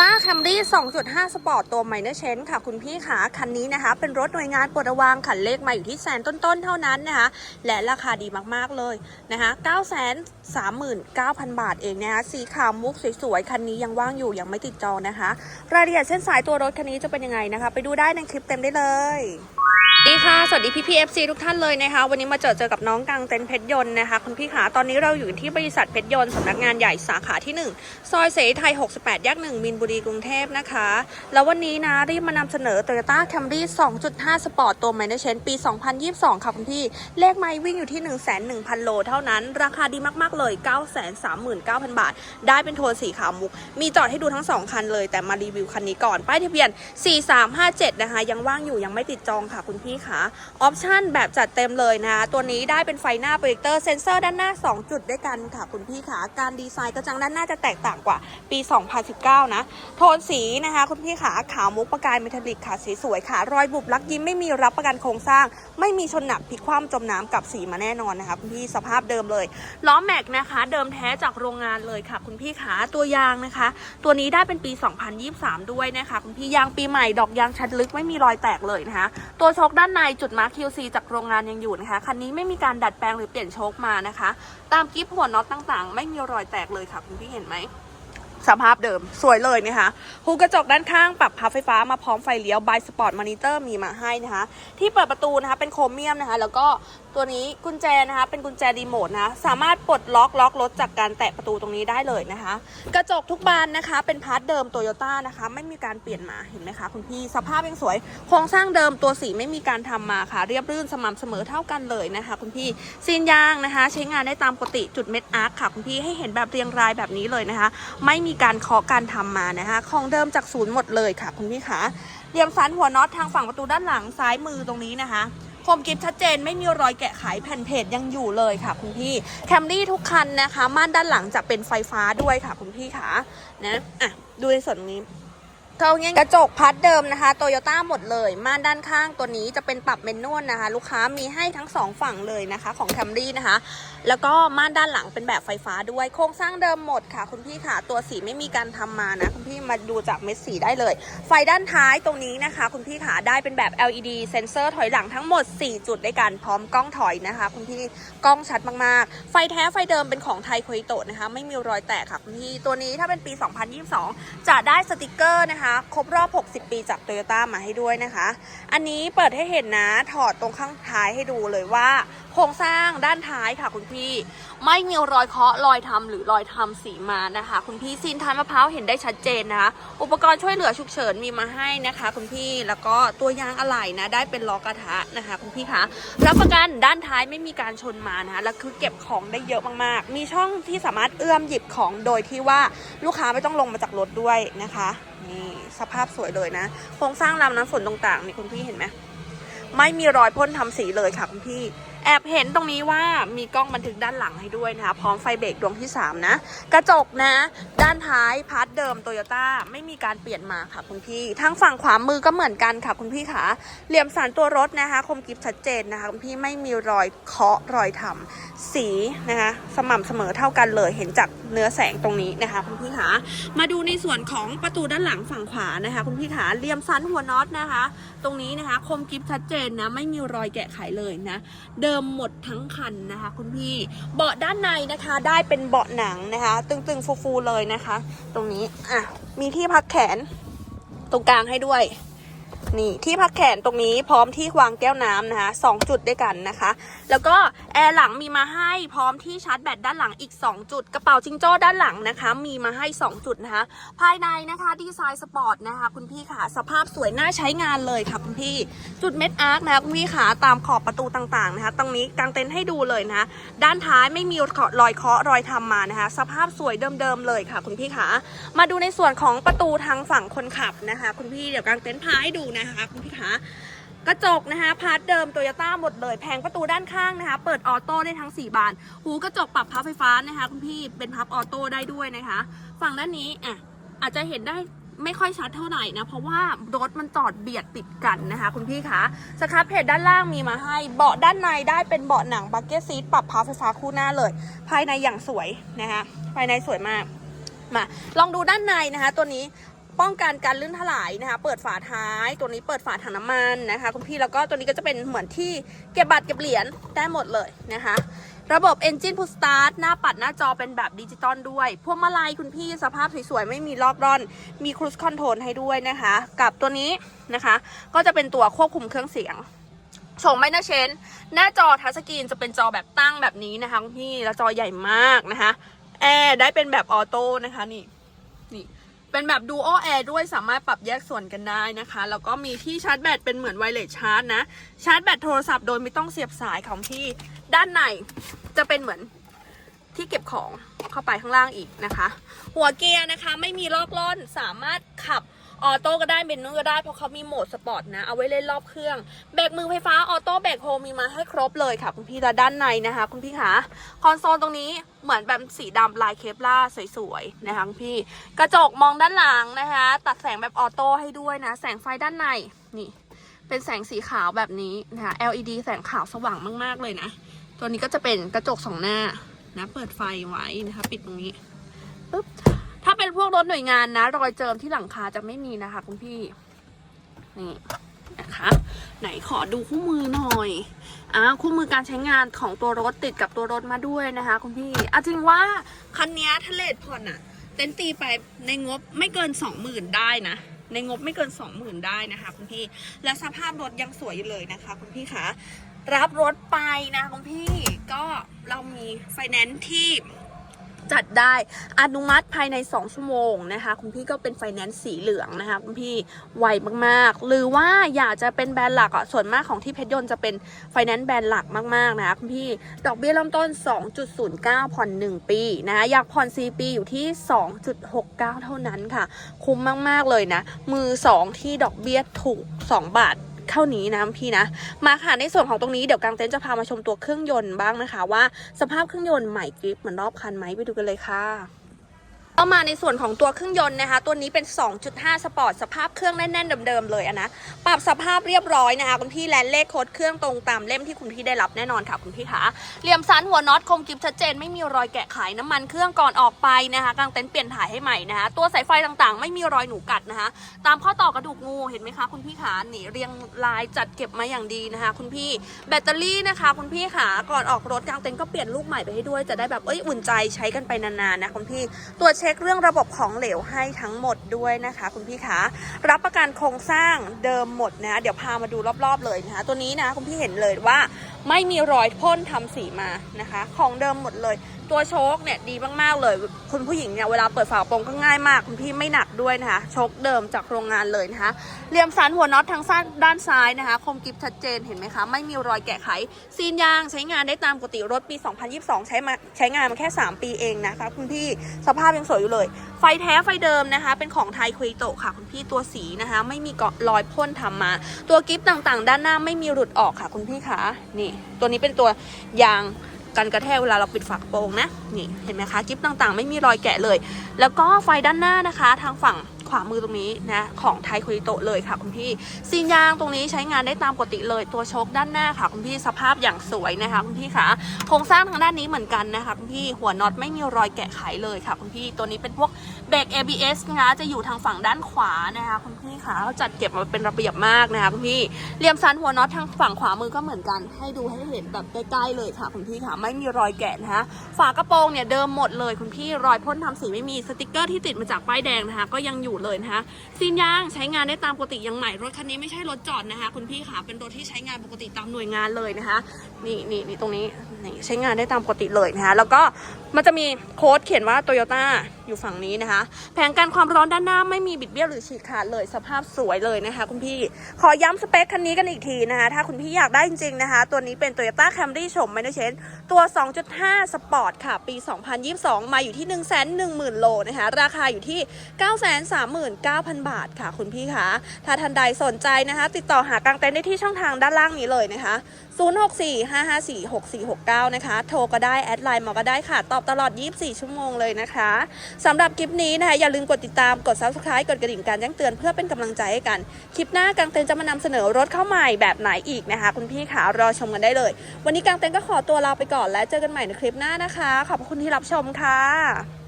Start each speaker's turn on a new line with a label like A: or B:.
A: ต้าแคมรี่2.5 สปอร์ตตัวใหม่นะเชนค่ะ คุณพี่ขาคันนี้นะคะ เป็นรถหน่วยงานปลดระวางขันเลขมาอยู่ที่แสนต้นๆ เท่านั้นนะคะ และราคาดีมากๆเลยนะคะ 939,000 บาทเองนะคะ สีขาวมุกสวยๆ คันนี้ยังว่างอยู่ยังไม่ติดจองนะคะ รายละเอียดเส้นสายตัวรถคันนี้จะเป็นยังไงนะคะ ไปดูได้ในคลิปเต็มได้เลย ดีค่ะ สวัสดีพี่พีเอฟซีทุกท่านเลยนะคะ วันนี้มาเจอเจอกับน้องกังเต็นเพชรยนต์นะคะ คุณพี่ขาตอนนี้เราอยู่ที่บริษัทเพชรยนต์สำนักงานใหญ่สาขาที่ 1 ซอยเสรีไทย 68 แยก 1 มินบุรีกรุงเทพนะคะ แล้ววันนี้นะรีบมานำเสนอ Toyota Camry 2.5 Sport ตัว Minor Change ปี 2022 ค่ะคุณพี่ เลขไม้วิ่งอยู่ที่ 101,000 โลเท่านั้น ราคาดีมากๆเลย 939,000 บาท ได้เป็นโทนสีขาวมุก มีจอดให้ดูทั้ง 2 คันเลย แต่มารีวิวคันนี้ก่อน ป้ายทะเบียน 4357 นะคะ ยังว่างอยู่ยังไม่ติดจองค่ะคุณพี่ค่ะออปชั่นแบบจัดเต็มเลยนะ ตัวนี้ได้เป็นไฟหน้าโปรเจคเตอร์เซนเซอร์ด้านหน้า 2 จุดด้วยกันค่ะ คุณพี่ค่ะการดีไซน์กระจังด้านหน้าจะแตกต่างกว่าปี 2019 นะ โทนสีนะคะ คุณพี่ค่ะขาวมุกประกายเมทัลลิกค่ะสีสวยค่ะ รอยบุบลักยิ้มไม่มีรับประกันโครงสร้าง ไม่มีชนหนักพลิกคว่ำจมน้ำกับสีมาแน่นอนนะคะคุณพี่สภาพเดิมเลยล้อแม็กนะคะ เดิมแท้จากโรงงานเลยค่ะ คุณพี่ขาตัวยางนะคะ ตัวนี้ได้เป็นปี 2023 ด้วยนะคะ คุณพี่ยางปีใหม่ดอกยางชัดลึกไม่มีรอยแตกเลยนะคะ ตัวโชคด้านในจุดมาร์ค QC จากโรงงานยังอยู่นะคะ คันนี้ไม่มีการดัดแปลงหรือเปลี่ยนโชคมานะคะ ตามกิฟหัวน็อตต่างๆ ไม่มีรอยแตกเลยค่ะคุณพี่เห็นไหม สภาพเดิมสวยเลยนะคะหูกระจกด้านข้างปรับพับไฟฟ้ามาพร้อมไฟเลี้ยวบายสปอร์ตมอนิเตอร์มีมาให้นะคะที่เปิดประตูนะคะเป็นโครเมียมนะคะ แล้วก็ตัวนี้กุญแจนะคะเป็นกุญแจรีโมทนะะสามารถปลดล็อกล็อกรถจากการแตะประตูตรงนี้ได้เลยนะคะ กระจกทุกบานนะคะ เป็นพาร์ทเดิมโตโยต้านะคะ ไม่มีการเปลี่ยนมาเห็นไหมคะคุณพี่สภาพยังสวย โครงสร้างเดิมตัวสีไม่มีการทำมาค่ะ เรียบรื่นสม่ำเสมอเท่ากันเลยนะคะ คุณพี่ซีนยางนะคะ ใช้งานได้ตามปกติจุดเม็ดอาร์คค่ะคุณพี่ให้เห็นแบบเรียงรายแบบนี้เลยนะคะ ไม่มีการเคาะการทำมานะคะของเดิมจากศูนย์หมดเลยค่ะ คุณพี่คะเหลี่ยมสันหัวน็อตทางฝั่งประตูด้านหลังซ้ายมือตรงนี้นะคะคมกิฟชัดเจนไม่มีรอยแกะไขแผ่นเพจยังอยู่เลยค่ะคุณพี่แคมรี่ทุกคันนะคะม่านด้านหลังจะเป็นไฟฟ้าด้วยค่ะคุณพี่คะนะอะดูในส่วนนี้เขาเงี้ยกระจกพัดเดิมนะคะโตโยต้าหมดเลย ม่านด้านข้างตัวนี้จะเป็นปรับเมนนวลนะคะ ลูกค้ามีให้ทั้งสองฝั่งเลยนะคะ ของแคมรี่นะคะ แล้วก็ม่านด้านหลังเป็นแบบไฟฟ้าด้วย โครงสร้างเดิมหมดค่ะ คุณพี่ค่ะ ตัวสีไม่มีการทำมานะ คุณพี่มาดูจากเม็ดสีได้เลย ไฟด้านท้ายตรงนี้นะคะ คุณพี่ขาได้เป็นแบบ LED เซนเซอร์ถอยหลังทั้งหมด 4 จุดด้วยกันพร้อมกล้องถอยนะคะ คุณพี่กล้องชัดมากๆ ไฟแท้ไฟเดิมเป็นของไทยโคอิโตะนะคะ ไม่มีรอยแตกค่ะคุณพี่ตัวนี้ถ้าเป็นปี 2022 จะได้สติกเกอร์นะคะครบรอบ 60 ปีจากโตโยต้ามาให้ด้วยนะคะ อันนี้เปิดให้เห็นนะถอดตรงข้างท้ายให้ดูเลยว่า โครงสร้างด้านท้ายค่ะคุณพี่ ไม่มีรอยเคาะรอยทำหรือรอยทำสีมานะคะ คุณพี่ซีนทานมะพร้าวเห็นได้ชัดเจนนะคะ อุปกรณ์ช่วยเหลือฉุกเฉินมีมาให้นะคะ คุณพี่แล้วก็ตัวยางอะไหล่นะได้เป็นล้อกระทะนะคะ คุณพี่คะรับประกันด้านท้ายไม่มีการชนมานะคะแล้วคือเก็บของได้เยอะมากๆ มีช่องที่สามารถเอื้อมหยิบของโดยที่ว่าลูกค้าไม่ต้องลงมาจากรถด้วยนะคะนี่สภาพสวยเลยนะโครงสร้างรำน้ำฝนต่างๆนี่คุณพี่เห็นไหมไม่มีรอยพ่นทำสีเลยค่ะคุณพี่ แอบเห็นตรงนี้ว่ามีกล้องบันทึกด้านหลังให้ด้วยนะคะพร้อมไฟเบรกดวงที่ 3 นะ กระจกนะ ด้านท้ายพาร์ทเดิมโตโยต้าไม่มีการเปลี่ยนมาค่ะคุณพี่ทางฝั่งขวามือก็เหมือนกันค่ะคุณพี่ขาเหลี่ยมสันตัวรถนะคะ คมกริบชัดเจนนะคะคุณพี่ไม่มีรอยเคาะรอยทำสีนะคะ สม่ำเสมอเท่ากันเลยเห็นจากเนื้อแสงตรงนี้นะคะคุณพี่ขามาดูในส่วนของประตูด้านหลังฝั่งขวานะคะ คุณพี่ขาเหลี่ยมสันหัวน็อตนะคะ ตรงนี้นะคะ คมกริบชัดเจนนะไม่มีรอยแกะไขเลยนะเดิมหมดทั้งคันนะคะ คุณพี่เบาะด้านในนะคะได้เป็นเบาะหนังนะคะ ตึงๆฟูๆเลยนะคะ ตรงนี้อะมีที่พักแขนตรงกลางให้ด้วย นี่ที่พักแขนตรงนี้พร้อมที่วางแก้วน้ำนะคะสองจุดด้วยกันนะคะ แล้วก็แอร์หลังมีมาให้พร้อมที่ชาร์จแบตด้านหลังอีก 2 จุด กระเป๋าจิงโจ้ด้านหลังนะคะ มีมาให้ 2 จุดนะคะ ภายในนะคะดีไซน์สปอร์ตนะคะ คุณพี่ค่ะ สภาพสวยน่าใช้งานเลยค่ะคุณพี่ จุดเม็ดอาร์คนะคะคุณพี่ขาตามขอบประตูต่างๆนะคะ ตรงนี้กางเต็นท์ให้ดูเลยนะะด้านท้ายไม่มีรอยเคาะรอยทำมานะคะ สภาพสวยเดิมๆเลยค่ะ คุณพี่ขามาดูในส่วนของประตูทางฝั่งคนขับนะคะ คุณพี่เดี๋ยวกางเต็นท์พาให้ดูนะคะคุณพี่ขากระจกนะคะพาร์ทเดิมโตโยต้าหมดเลยแผงประตูด้านข้างนะคะ เปิดออโต้ได้ทั้ง 4 บาน หูกระจกปรับพับไฟฟ้านะคะคุณพี่เป็นพับออโต้ได้ด้วยนะคะ ฝั่งด้านนี้อะอาจจะเห็นได้ไม่ค่อยชัดเท่าไหร่นะ เพราะว่ารถมันจอดเบียดติดกันนะคะ คุณพี่คะสครับเพจด้านล่างมีมาให้ เบาะด้านในได้เป็นเบาะหนังบักเก็ตซีทปรับพับไฟฟ้าคู่หน้าเลย ภายในอย่างสวยนะคะภายในสวยมากมาลองดูด้านในนะคะ ตัวนี้ ป้องกันการลื่นถลายนะคะ เปิดฝาท้าย ตัวนี้เปิดฝาถังน้ำมันนะคะ คุณพี่แล้วก็ตัวนี้ก็จะเป็นเหมือนที่เก็บบัตรเก็บเหรียญได้หมดเลยนะคะ ระบบ Engine Push Start หน้าปัดหน้าจอเป็นแบบดิจิตอลด้วย พวงมาลัยคุณพี่สภาพสวยๆ ไม่มีลอกร่อน มี Cruise Control ให้ด้วยนะคะ กับตัวนี้นะคะ ก็จะเป็นตัวควบคุมเครื่องเสียงชงไม่น่าเชน หน้าจอทัชสกรีนจะเป็นจอแบบตั้งแบบนี้นะคะคุณพี่แล้วจอใหญ่มากนะคะแอร์ได้เป็นแบบออโต้นะคะนี่นี่ เป็นแบบดูโอแอร์ด้วยสามารถปรับแยกส่วนกันได้นะคะ แล้วก็มีที่ชาร์จแบตเป็นเหมือนไวเลสชาร์จนะ ชาร์จแบตโทรศัพท์โดยไม่ต้องเสียบสายของที่ด้านในจะเป็นเหมือนที่เก็บของเข้าไปข้างล่างอีกนะคะ หัวเกียร์นะคะ ไม่มีลอกล่อนสามารถขับ ออโต้ก็ได้เบนเนอร์ก็ได้เพราะเขามีโหมดสปอร์ตนะ เอาไว้เล่นรอบเครื่องเบรกมือไฟฟ้าออโต้เบรกโฮมีมาให้ครบเลยค่ะ คุณพี่และด้านในนะคะ คุณพี่คะคอนโซลตรงนี้เหมือนแบบสีดำลายเคปล่าสวยๆนะคะคุณพี่ กระจกมองด้านหลังนะคะ ตัดแสงแบบออโต้ให้ด้วยนะ แสงไฟด้านในนี่ เป็นแสงสีขาวแบบนี้นะคะ LED แสงขาวสว่างมากๆเลยนะ ตัวนี้ก็จะเป็นกระจกสองหน้านะ เปิดไฟไว้นะคะ ปิดตรงนี้ปึ๊บาเป็นพวกรถหน่วยงานนะ รอยเจิมที่หลังคาจะไม่มีนะคะ คุณพี่ นี่นะคะ ไหนขอดูคู่มือหน่อยอ่าคู่มือการใช้งานของตัวรถติดกับตัวรถมาด้วยนะคะ คุณพี่อจริงว่าคันนี้ทะเลดผ่อนอะเต็นตีไปในงบไม่เกินสองหมื่นได้นะในงบไม่เกินสองหมื่นได้นะคะคุณพี่ และสภาพรถยังสวยอยู่เลยนะคะ คุณพี่คะ รับรถไปนะคุณพี่ ก็เรามีไฟแนนซ์ที่ จัดได้อนุมัติภายใน 2 ชั่วโมงนะคะ คุณพี่ก็เป็นไฟแนนซ์สีเหลืองนะคะคุณพี่ไวมากๆ หรือว่าอยากจะเป็นแบรนด์หลักอะส่วนมากของที่เพชรยนต์จะเป็นไฟแนนซ์แบรนด์หลักมากๆนะคะคุณพี่ดอกเบี้ยเริ่มต้น 2.09 ผ่อน 1 ปีนะคะอยากผ่อน 4 ปีอยู่ที่ 2.69 เท่านั้นค่ะ คุ้มมากๆเลยนะมือ 2 ที่ดอกเบี้ยถูก 2 บาท เท่านี้นะพี่นะ มาค่ะในส่วนของตรงนี้เดี๋ยวกางเต็นท์จะพามาชมตัวเครื่องยนต์บ้างนะคะ ว่าสภาพเครื่องยนต์ใหม่กริปเหมือนรอบคันไหมไปดูกันเลยค่ะ ก็มาในส่วนของตัวเครื่องยนต์นะคะ ตัวนี้เป็น 2.5 สปอร์ตสภาพเครื่องแน่นๆเดิมๆเลยนะ ปรับสภาพเรียบร้อยนะคะคุณพี่และเลขโค้ดเครื่องตรงตามเล่มที่คุณพี่ได้รับแน่นอนค่ะคุณพี่คะเหลี่ยมสันหัวน็อตคมกริบชัดเจนไม่มีรอยแกะไขน้ำมันเครื่องก่อนออกไปนะคะกางเต็นท์เปลี่ยนถ่ายให้ใหม่นะคะ ตัวสายไฟต่างๆ ไม่มีรอยหนูกัดนะคะ ตามข้อต่อกระดูกงูเห็นไหมคะคุณพี่ขาหนีเรียงลายจัดเก็บมาอย่างดีนะคะ คุณพี่แบตเตอรี่นะคะ คุณพี่ขาก่อนออกรถกางเต็นท์ก็เปลี่ยนลูกใหม่ไปให้ด้วยจะได้แบบเอ้ยอุ่นใจใช้กันไปนานๆนะคุณพี่ตรวเช็คเรื่องระบบของเหลวให้ทั้งหมดด้วยนะคะ คุณพี่ขารับประกันโครงสร้างเดิมหมดนะเดี๋ยวพามาดูรอบๆเลยนะคะ ตัวนี้นะคุณพี่เห็นเลยว่าไม่มีรอยพ่นทำสีมานะคะ ของเดิมหมดเลย ตัวโชคเนี่ยดีมากๆเลย คุณผู้หญิงเนี่ยเวลาเปิดฝากระโปรงก็ง่ายมาก คุณพี่ไม่หนักด้วยนะคะโชคเดิมจากโรงงานเลยนะคะเหลี่ยมสันหัวน็อตทางซ้ายด้านซ้ายนะคะ คมกริบชัดเจนเห็นไหมคะ ไม่มีรอยแกะไข ซีนยางใช้งานได้ตามปกติรถปี 2022 ใช้มาใช้งานมาแค่ 3 ปีเองนะคะคุณพี่สภาพยังสวยอยู่เลย ไฟแท้ไฟเดิมนะคะ เป็นของไทยคุยโตะค่ะ คุณพี่ตัวสีนะคะ ไม่มีเกาะรอยพ่นทำมา ตัวกิฟต์ต่างๆ ด้านหน้าไม่มีหลุดออกค่ะ คุณพี่คะนี่ ตัวนี้เป็นตัวยาง กันกระแทกเวลาเราปิดฝากระโปรงนะนี่เห็นไหมคะกิฟต่างๆ ไม่มีรอยแกะเลย แล้วก็ไฟด้านหน้านะคะ ทางฝั่ง วามือตรงนี้นะของไทยคุยโตะเลยค่ะคุณพี่ซีนยางตรงนี้ใช้งานได้ตามปกติเลยตัวโชคด้านหน้าค่ะคุณพี่สภาพอย่างสวยนะคะคุณพี่คะโครงสร้างทางด้านนี้เหมือนกันนะคะคุณพี่หัวน็อตไม่มีรอยแกะไขเลยค่ะคุณพี่ตัวนี้เป็นพวกเบรก ABS นะคะจะอยู่ทางฝั่งด้านขวานะคะคุณพี่คะจัดเก็บมาเป็นระเบียบมากนะคะคุณพี่เหลี่ยมสันหัวน็อตทางฝั่งขวามือก็เหมือนกัน ให้ดูให้เห็นแบบใกล้ๆเลยค่ะคุณพี่ค่ะไม่มีรอยแกะนะคะฝากระโปรงเนี่ยเดิมหมดเลยคุณพี่รอยพ่นทำสีไม่มีสติกเกอร์ที่ติดมาจากป้ายแดงนะคะก็ยังอยู่เลยนะคะซีนยางใช้งานได้ตามปกติยังใหม่รถคันนี้ไม่ใช่รถจอดนะคะ คุณพี่ค่ะเป็นรถที่ใช้งานปกติตามหน่วยงานเลยนะคะนี่นี่นี่ตรงนี้นี่ใช้งานได้ตามปกติเลยนะคะแล้วก็มันจะมีโค้ดเขียนว่าโตโยต้าอยู่ฝั่งนี้นะคะ แผงกันความร้อนด้านหน้าไม่มีบิดเบี้ยวหรือฉีกขาดเลยสภาพสวยเลยนะคะ คุณพี่ขอย้ำสเปคคันนี้กันอีกทีนะคะ ถ้าคุณพี่อยากได้จริงๆนะคะ ตัวนี้เป็น Toyota Camry ชมไม่ได้เชนตัว 2.5 สปอร์ตค่ะ ปี 2022 มาอยู่ที่ 110,000 โลนะคะ ราคาอยู่ที่ 9 3 39,000 บาทค่ะคุณพี่คะถ้าท่านใดสนใจนะคะ ติดต่อหากางเต็นท์ได้ที่ช่องทางด้านล่างนี้เลยนะคะ 0645546469 นะคะ โทรก็ได้ แอดไลน์มาก็ได้ค่ะ ตอบตลอด 24 ชั่วโมงเลยนะคะสำหรับคลิปนี้นะคะ อย่าลืมกดติดตามกด subscribe กดกระดิ่งการแจ้งเตือนเพื่อเป็นกำลังใจให้กัน คลิปหน้ากางเต็นท์จะมานำเสนอรถเข้าใหม่แบบไหนอีกนะคะ คุณพี่ขารอชมกันได้เลย วันนี้กางเต็นท์ก็ขอตัวลาไปก่อนและเจอกันใหม่ในคลิปหน้านะคะ ขอบคุณที่รับชมค่ะ